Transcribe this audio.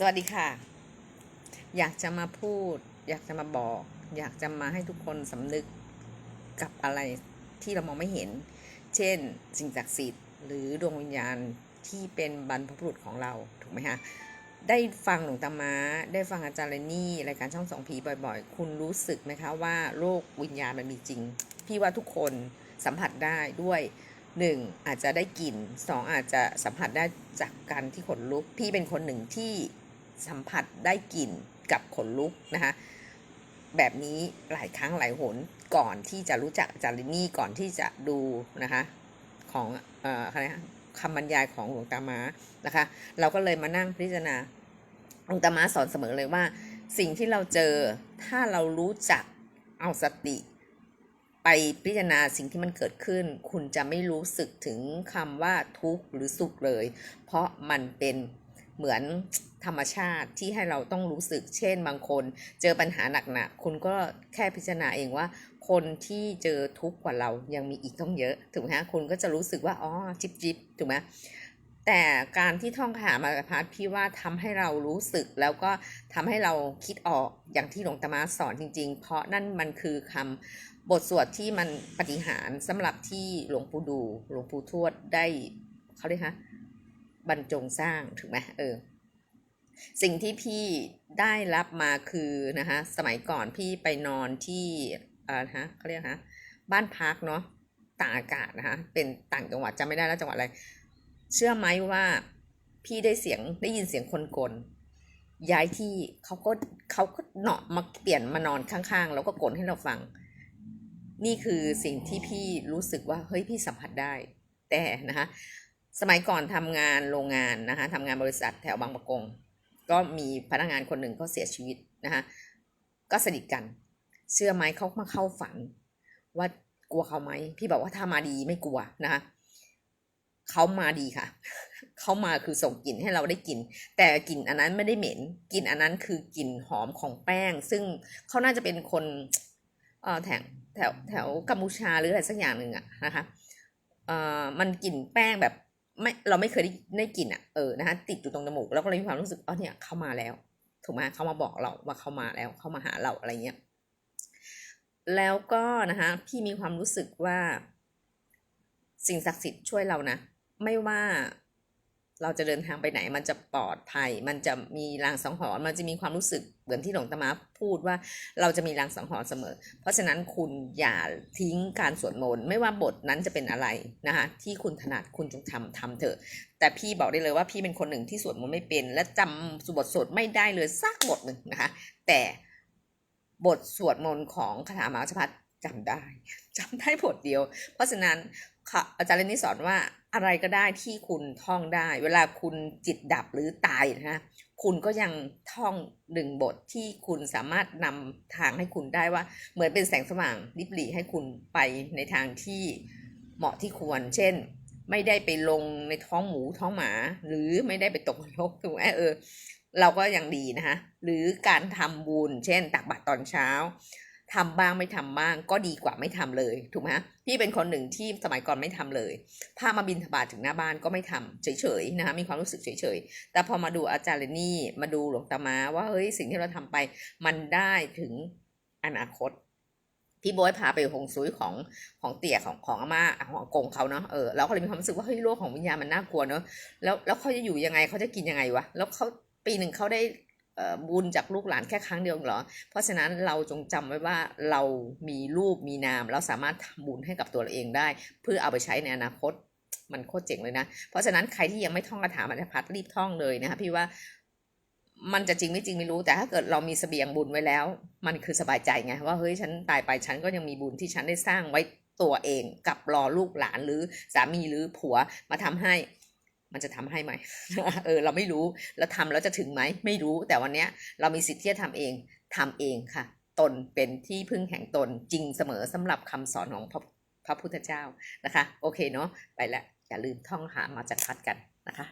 สวัสดีค่ะ อยากจะมาพูด อยากจะมาบอก อยากจะมาให้ทุกคนสำนึกกับอะไรที่เรามองไม่เห็น เช่น สิ่งศักดิ์สิทธิ์ หรือดวงวิญญาณที่เป็นบรรพบุรุษของเราถูกไหมคะได้ฟังหลวงตามาได้ฟังอาจารย์เรนนี่รายการช่องสองผีบ่อยๆ คุณรู้สึกไหมคะว่าโลกวิญญาณมันมีจริง พี่ว่าทุกคนสัมผัสได้ด้วยหนึ่งอาจจะได้กลิ่นสองอาจจะสัมผัสได้จากการที่ขนลุก พี่เป็นคนหนึ่งที่ สัมผัสได้กลิ่นกับขนลุกนะคะแบบนี้หลายครั้งหลายหนก่อนที่จะรู้จักอาจารย์ลินี่ก่อนที่จะดูนะคะของเอ่ออะไรคำบรรยายของหลวงตามานะคะ เราก็เลยมานั่งพิจารณาหลวงตามาสอนเสมอเลยว่า สิ่งที่เราเจอถ้าเรารู้จักเอาสติ ไปพิจารณาสิ่งที่มันเกิดขึ้น คุณจะไม่รู้สึกถึงคำว่าทุกข์หรือสุขเลย เพราะมันเป็น เหมือนธรรมชาติที่ให้เราต้องรู้สึก เช่นบางคน เจอปัญหาหนักๆคุณก็แค่พิจารณาเองว่า คนที่เจอทุกข์กว่าเรายังมีอีกต้องเยอะ ถูกไหมคุณก็จะรู้สึกว่าอ๋อจิบจิบถูกไหมแต่การที่ท่องคาถามาพาร์ทพี่ว่าทำให้เรารู้สึกแล้วก็ทำให้เราคิดออกอย่างที่หลวงตามาสอนจริง ๆ เพราะนั่นมันคือคำบทสวดที่มันปฏิหารสำหรับที่หลวงปู่ดูหลวงปู่ทวดได้เขาเรียกฮะ บรรจงสร้างถูกไหมเออสิ่งที่พี่ได้รับมาคือนะคะสมัยก่อนพี่ไปนอนที่อ่าฮะเขาเรียกฮะบ้านพักเนาะต่างอากาศนะคะเป็นต่างจังหวัดจำไม่ได้แล้วจังหวัดอะไร เชื่อไหมว่าพี่ได้เสียงได้ยินเสียงคนกลนย้ายที่เขาก็เขาก็เนาะมาเปลี่ยนมานอนข้างๆ แล้วก็กลนให้เราฟัง นี่คือสิ่งที่พี่รู้สึกว่าเฮ้ยพี่สัมผัสได้ แต่นะคะ สมัยก่อนทำงานโรงงานนะคะทำงานบริษัทแถวบางประกง ก็มีพนักงานคนหนึ่งก็เสียชีวิตนะคะก็สนิทกัน เชื่อไหมเขามาเข้าฝัน ว่ากลัวเขาไหมพี่บอกว่าถ้ามาดีไม่กลัวนะคะเขามาดีค่ะ เขามาคือส่งกลิ่นให้เราได้กลิ่น แต่กลิ่นอันนั้นไม่ได้เหม็น กลิ่นอันนั้นคือกลิ่นหอมของแป้ง ซึ่งเขาน่าจะเป็นคนเอ่อแถวแถวแถวกัมพูชาหรืออะไรสักอย่างหนึ่งอะนะคะ เอ่อ มันกลิ่นแป้งแบบ ไม่เราไม่เคยได้ได้กลิ่นอะเออนะคะติดอยู่ตรงจมูกแล้วก็เลยมีความรู้สึกอ๋อเนี่ยเข้ามาแล้ว ถูกไหมเขามาบอกเราว่าเข้ามาแล้วเข้ามาหาเราอะไรเงี้ยแล้วก็นะคะพี่มีความรู้สึกว่า สิ่งศักดิ์สิทธิ์ช่วยเรานะ ไม่ว่า เราจะเดินทางไปไหนมันจะปลอดภัย มันจะมีรางสังหรณ์มันจะมีความรู้สึกเหมือนที่หลวงตามาพูดว่าเราจะมีรางสังหรณ์เสมอ เพราะฉะนั้นคุณอย่าทิ้งการสวดมนต์ไม่ว่าบทนั้นจะเป็นอะไรนะคะที่คุณถนัดคุณจงทำทำเถอะ แต่พี่บอกได้เลยว่าพี่เป็นคนหนึ่งที่สวดมนต์ไม่เป็น และจำบทสวดไม่ได้เลยสักบทหนึ่งนะคะแต่บทสวดมนต์ของคาถามหาชพัฒ จำได้จำได้บทเดียว เพราะฉะนั้นค่ะอาจารย์เรนนี่สอนว่าอะไรก็ได้ที่คุณท่องได้ เวลาคุณจิตดับหรือตายนะคุณก็ยังท่องหนึ่งบทที่คุณสามารถนำทางให้คุณได้ว่า เหมือนเป็นแสงสว่างลิบหลีให้คุณไปในทางที่เหมาะที่ควร เช่น ไม่ได้ไปลงในท้องหมูท้องหมา หรือไม่ได้ไปตกนรกถูกไหมเออ เราก็ยังดีนะคะหรือการทำบุญ เช่น ตักบาตรตอนเช้า ทำบ้างไม่ทำบ้างก็ดีกว่าไม่ทำเลยถูกไหมพี่เป็นคนหนึ่งที่สมัยก่อนไม่ทำเลยพามาบินทบาทถึงหน้าบ้านก็ไม่ทำเฉยๆนะคะมีความรู้สึกเฉยๆ แต่พอมาดูอาจารย์เรนนี่มาดูหลวงตามาว่าเฮ้ยสิ่งที่เราทำไปมันได้ถึงอนาคตพี่บ๊ยพาไปหงซุยของของเตี่ยของของอาม่าของกงเขาเนาะเออเราก็เลยมีความรู้สึกว่าเฮ้ยโลกของวิญญาณมันน่ากลัวเนาะแล้วแล้วเขาจะอยู่ยังไงเขาจะกินยังไงวะแล้วเขาปีหนึ่งเขาได้ บุญจากลูกหลานแค่ครั้งเดียวเหรอ เพราะฉะนั้นเราจงจำไว้ว่าเรามีรูปมีนาม เราสามารถทำบุญให้กับตัวเราเองได้ เพื่อเอาไปใช้ในอนาคตมันโคตรเจ๋งเลยนะ เพราะฉะนั้นใครที่ยังไม่ท่องคาถามันพัดรีบท่องเลยนะคะพี่ว่ามันจะจริงไม่จริงไม่รู้แต่ถ้าเกิดเรามีเสบียงบุญไว้แล้ว มันคือสบายใจไงว่าเฮ้ยฉันตายไปฉันก็ยังมีบุญที่ฉันได้สร้างไว้ตัวเองกับรอลูกหลานหรือสามีหรือผัวมาทำให้ มันจะทำให้ไหมเออเราไม่รู้แล้วทำแล้วจะถึงไหมไม่รู้แต่วันเนี้ยเรามีสิทธิ์ที่จะทำเองทำเองค่ะ ตนเป็นที่พึ่งแห่งตนจริงเสมอสำหรับคำสอนของพระพระพุทธเจ้านะคะ โอเคเนาะไปแล้วอย่าลืมท่องหามาจากพัดกันนะคะ